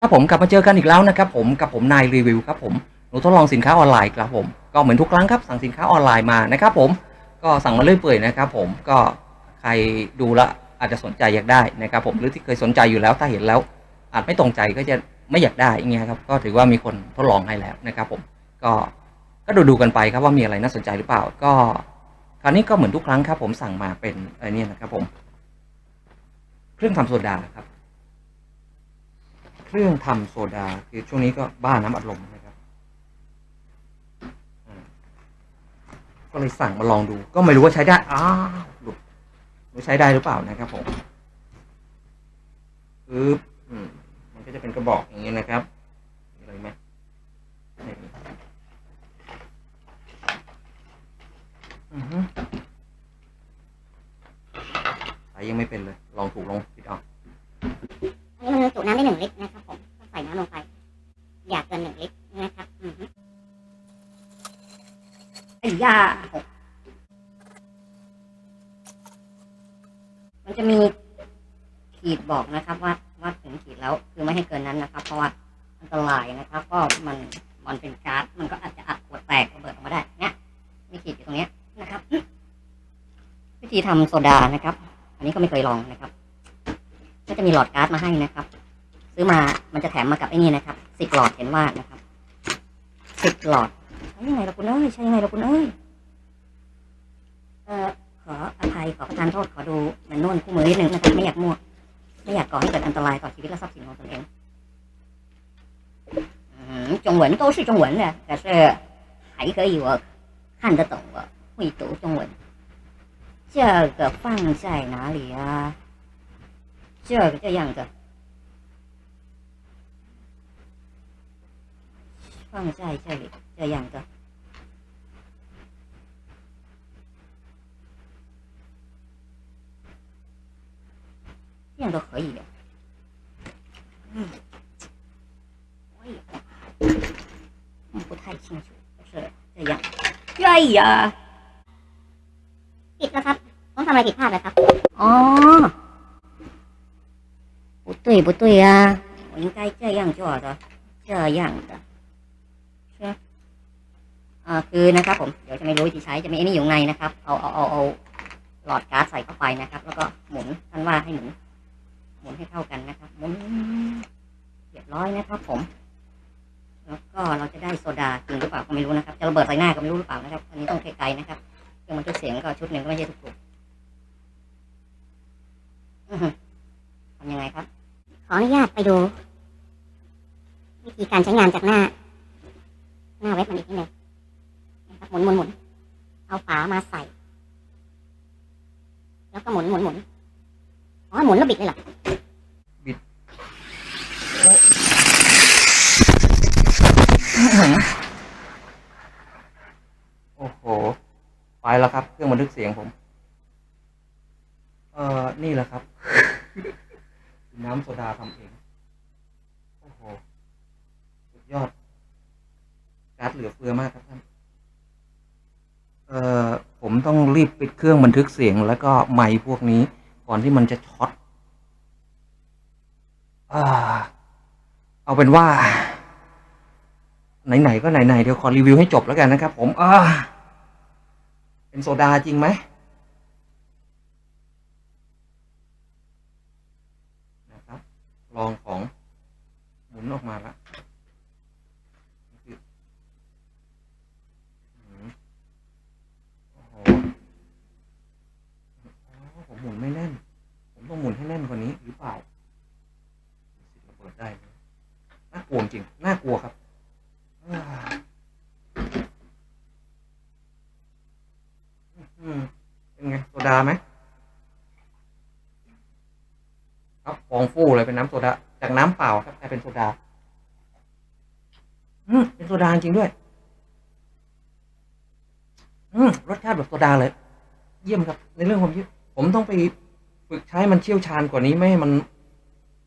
ครับผมกลับมาเจอกันอีกแล้วนะครับผมกับผมนายรีวิวครับผมหนูทดลองสินค้าออนไลน์ครับผมก็เหมือนทุกครั้งครับสั่งสินค้าออนไลน์มานะครับผมก็สั่งมาเรื่อยเปื่อยนะครับผมก็ใครดูละอาจจะสนใจอยากได้นะครับผมหรือที่เคยสนใจอยู่แล้วถ้าเห็นแล้ว อาจไม่ตรงใจก็จะไม่อยากได้อย่างเงี้ยครับก็ถือว่ามีคนทดลองให้แล้วนะครับผมก็ก็ดูดูๆกันไปครับว่ามีอะไรน่าสนใจหรือเปล่า ก็ คราวนี้ก็เหมือนทุกครั้งครับผมสั่งมาเป็นไอ้นี่นะครับผม เครื่องทำโซดาครับ เครื่องทำโซดา คือช่วงนี้ก็บ้าน้ำอัดลมนะครับ ก็เลยสั่งมาลองดู ก็ไม่รู้ว่าใช้ได้ อ้าหลุดไม่ใช้ได้หรือเปล่านะครับผมปึ๊บมมันก็จะเป็นกระบอกอย่างนี้นะครับมีอะไรไหมไม่มีอือฮึใช้ยังไม่เป็นเลย ลองถูกลองผิดเอา อันนี้มันจุน้ำได้หนึ่งลิตรนะครับผมก็ใส่น้ำลงไป อย่าเกินหนึ่งลิตรนะครับอือฮึ ไอ้ยามันจะมีขีดบอกนะครับ ว่าว่าถึงขีดแล้วคือไม่ให้เกินนั้นนะครับ เพราะว่าอันตรายนะครับ ก็มันมันเป็นก๊าซมันก็อาจจะอัดขวดแตกระเบิดออกมาได้เนี่ยมีขีดอยู่ตรงเนี้ยนะครับ วิธีทำโซดานะครับ อันนี้ก็ไม่เคยลองนะครับ ก็จะมีหลอดก๊าซมาให้นะครับ ซื้อมามันจะแถมมากับไอ้นี่นะครับสิบหลอดเห็นว่านะครับสิบหลอด ช้ยังไงล่ะคุณเอ้ยใช้ยังไงล่ะคุณเอ้ย เอ่อ ขออภัย ขอประทานโทษ ขอดูแมนนวลคู่มือนิดนึงนะครับ ไม่อยากมั่ว ไม่อยากก่อให้เกิดอันตรายต่อชีวิตและทรัพย์สินของตนเองอืม中文都是中文的，可是还可以我看得懂，我会读中文。这个放在哪里啊？这个这样的， 放在这里这样的。这样都可以的。嗯，我也嗯不太清楚，是这样。哎呀，ผิดนะครับต้องทำอะไรผิดพลาดนะครับ อ๋อ 不对不对呀、我应该这样做的，这样的，是อ่า คือนะครับผมเดี๋ยวจะไม่รู้วิธีใช้จะมีไอ้นี่อยู่ข้างในนะครับ เอาเอาเอาเอาหลอดก๊าซใส่เข้าไปนะครับ แล้วก็หมุนท่านว่าให้หมุนหมุนให้เท่ากันนะครับหมุนเรียบร้อยนะครับผม แล้วก็เราจะได้โซดาจริงหรือเปล่าก็ไม่รู้นะครับ จะระเบิดใส่หน้าก็ไม่รู้หรือเปล่านะครับ อันนี้ต้องไกลๆนะครับเครื่องบันทึกเสียงก็ชุดหนึ่งก็ไม่ใช่ถูกๆทำยังไงครับ ขออนุญาตไปดู วิธีการใช้งานจากหน้า หน้าเว็บมันอีกนิดหนึ่งนะครับหมุนหมุนหมุนเอาฝามาใส่ แล้วก็หมุนหมุนหมุนอ๋อหมุนแล้วบิดเลยเหรอ โอ้โห ไป แล้วครับ เครื่องบันทึกเสียงผม เอ่อ นี่แหละครับ น้ำโซดาทำเอง โอ้โห สุดยอด การ์ดเหลือเฟือมากครับท่าน เอ่อ ผมต้องรีบปิดเครื่องบันทึกเสียงแล้วก็ไมค์พวกนี้ ก่อนที่มันจะช็อตอเอาเป็นว่า ไหน ๆ ก็ไหน ๆ เดี๋ยวขอรีวิวให้จบแล้วกันนะครับผมอ่า เป็นโซดาจริงไหมนะครับลองของหมุนออกมาละนี่คือโอ้โหอ๋อผมหมุนไม่แน่น ผมต้องหมุนให้แน่นกว่านี้หรือเปล่าสิระเบิดได้ไหมน่ากลัวจริง น่ากลัวครับ อืม เป็นไง โซดาไหมครับฟองฟู่เลยเป็นน้ำโซดา จากน้ำเปล่าครับกลายเป็นโซดา อืม เป็นโซดาจริงด้วย อืม รสชาติแบบโซดาเลย เยี่ยมครับ ในเรื่องความยี่ยมผมต้องไปฝึกใช้มันเชี่ยวชาญกว่านี้ไม่ให้มัน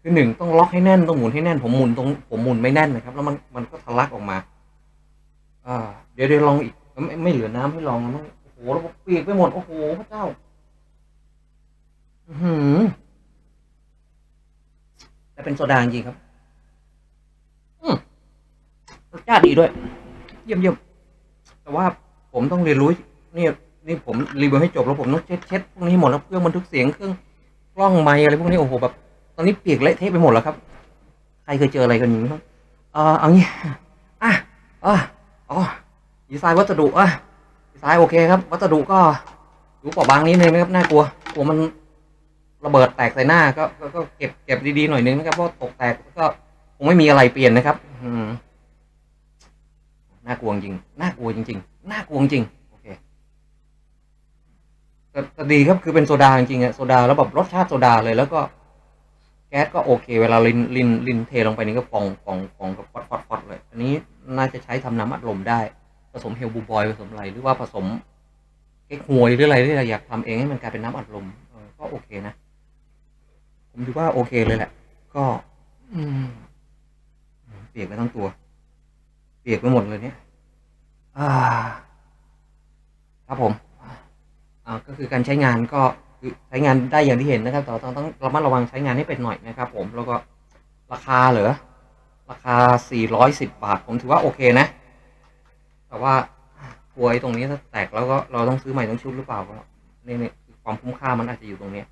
คือหนึ่งต้องล็อกให้แน่นต้องหมุนให้แน่น ผมหมุนตรงผมหมุนไม่แน่นนะครับ แล้วมันมันก็ทะลักออกมา อ่า เดี๋ยวเดี๋ยวลองอีกไม่ไม่เหลือน้ำให้ลองนะไม่ โอ้โหแล้วเปียกไปหมด โอ้โห พระเจ้า อือหือแต่เป็นโซดาจริงครับชาติดีด้วย เยี่ยมเยี่ยมแต่ว่าผมต้องเรียนรู้นี่นี่ผมรีวิวให้จบแล้วผมต้องเช็ดเช็ดพวกนี้หมดแล้วเครื่องบันทึกเสียงเครื่องกล้องไมค์อะไรพวกนี้โอ้โหแบบ ตอนนี้เปียกเละเทะไปหมดแล้วครับ ใครเคยเจออะไรกันอย่างนี้บ้างเออเอางี้อะอ๋ออ๋อดีไซน์วัสดุอะ ดีไซน์โอเคครับ วัสดุก็ดูเปราะบางนิดนึงนะครับน่ากลัวกลัวมันระเบิดแตกใส่หน้าก็ก็ก็เก็บเก็บดีๆหน่อยนึงนะครับเพราะตกแตกก็คงไม่มีอะไรเปลี่ยนนะครับ อืมน่ากลัวจริงน่ากลัวจริงๆน่ากลัวจริงโอเคแต่แต่ดีครับคือเป็นโซดาจริงๆอะโซดาแล้วแบบรสชาติโซดาเลยแล้วก็ แก๊สก็โอเค เวลาลินลินลินเทลงไปนี่ก็ฟองฟองฟองกับฟอดฟอดฟอดเลย อันนี้น่าจะใช้ทำน้ำอัดลมได้ ผสมเฮลบูบอยผสมอะไรหรือว่าผสมเก๊กฮวยหรืออะไรที่เราอยากทำเองให้มันกลายเป็นน้ำอัดลมก็โอเคนะ ผมถือว่าโอเคเลยแหละ ก็ อืมเปียกไปทั้งตัว เปียกไปหมดเลยเนี่ยอ่า ครับผมอ่าก็คือการใช้งานก็ใช้งานได้อย่างที่เห็นนะครับแต่ต้องต้องระมัดระวังใช้งานให้เป็นหน่อยนะครับ ผมแล้วก็ราคาเหรอราคา 410 บาท ผมถือว่าโอเคนะ แต่ว่ากลัวไอ้ตรงนี้ถ้าแตกแล้วก็เราต้องซื้อใหม่ทั้งชุดหรือเปล่าก็นี่นี่ความคุ้มค่ามันอาจจะอยู่ตรงนี้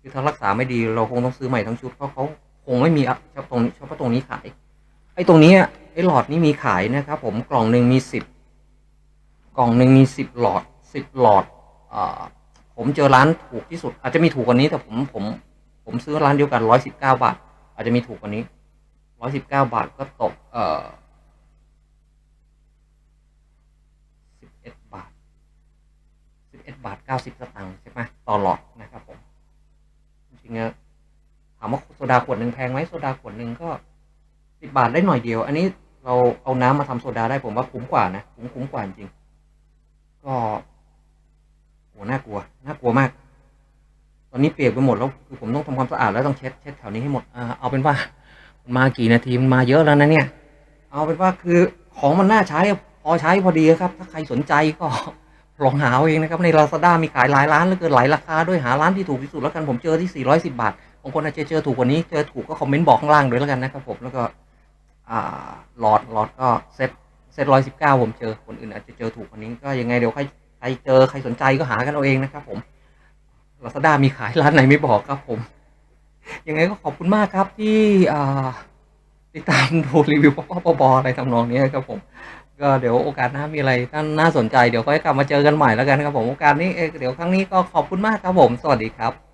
คือถ้ารักษาไม่ดีเราคงต้องซื้อใหม่ทั้งชุดเพราะเขาคงไม่มีเฉพาะตรงนี้เฉพาะตรงนี้ขาย ไอ้ตรงนี้ไอ้หลอดนี้มีขายนะครับ ผมกล่องหนึ่งมีสิบกล่องหนึ่งมีสิบหลอดสิบหลอดอ่าผมเจอร้านถูกที่สุด อาจจะมีถูกกว่านี้แต่ผมผมผมซื้อร้านเดียวกันร้อยสิบเก้าบาท อาจจะมีถูกกว่านี้ร้อยสิบเก้าบาทก็ตกเอ่อ 31 บาท 90 สตางค์ใช่ไหมต่อหลอดนะครับผม จริงๆถามว่าโซดาขวดหนึ่งแพงไหมโซดาขวดหนึ่งก็ 10 บาทได้หน่อยเดียว อันนี้เราเอาน้ำมาทำโซดาได้ผมว่าคุ้มกว่านะคุ้มคุ้มกว่าจริง ก็โหน่ากลัว น่ากลัวมาก ตอนนี้เปียกไปหมดแล้วคือผมต้องทำความสะอาดแล้วต้องเช็ดเช็ดแถวนี้ให้หมดเอาเป็นว่ามากี่นาทีมมาเยอะแล้วนะเนี่ย เอาเป็นว่าคือของมันน่าใช้พอใช้พอดีครับ ถ้าใครสนใจก็ ลองหาเอาเองนะครับใน Lazada มีขายหลายร้านเหลือเกินหลายราคาด้วยหาร้านที่ถูกที่สุดแล้วกันผมเจอที่ 410 บาทบางคนอาจจะเจอถูกกว่านี้เจอถูกก็คอมเมนต์บอกข้างล่างด้วยแล้วกันนะครับผมแล้วก็หลอดหลอดก็เซ็ตเซ็ตร้อยสิบเก้าผมเจอคนอื่นอาจจะเจอถูกกว่านี้ก็ยังไงเดี๋ยวใครใครเจอใครสนใจก็หากันเอาเองนะครับผม Lazada มีขายร้านไหนไม่บอกครับผมยังไงก็ขอบคุณมากครับที่ติดตามดูรีวิวปอปออะไรทำนองนี้ครับผม ก็เดี๋ยวโอกาสหน้ามีอะไรท่านน่าสนใจเดี๋ยวค่อยกลับมาเจอกันใหม่แล้วกันครับผมโอกาสนี้เออเดี๋ยวครั้งนี้ก็ขอบคุณมากครับผม สวัสดีครับ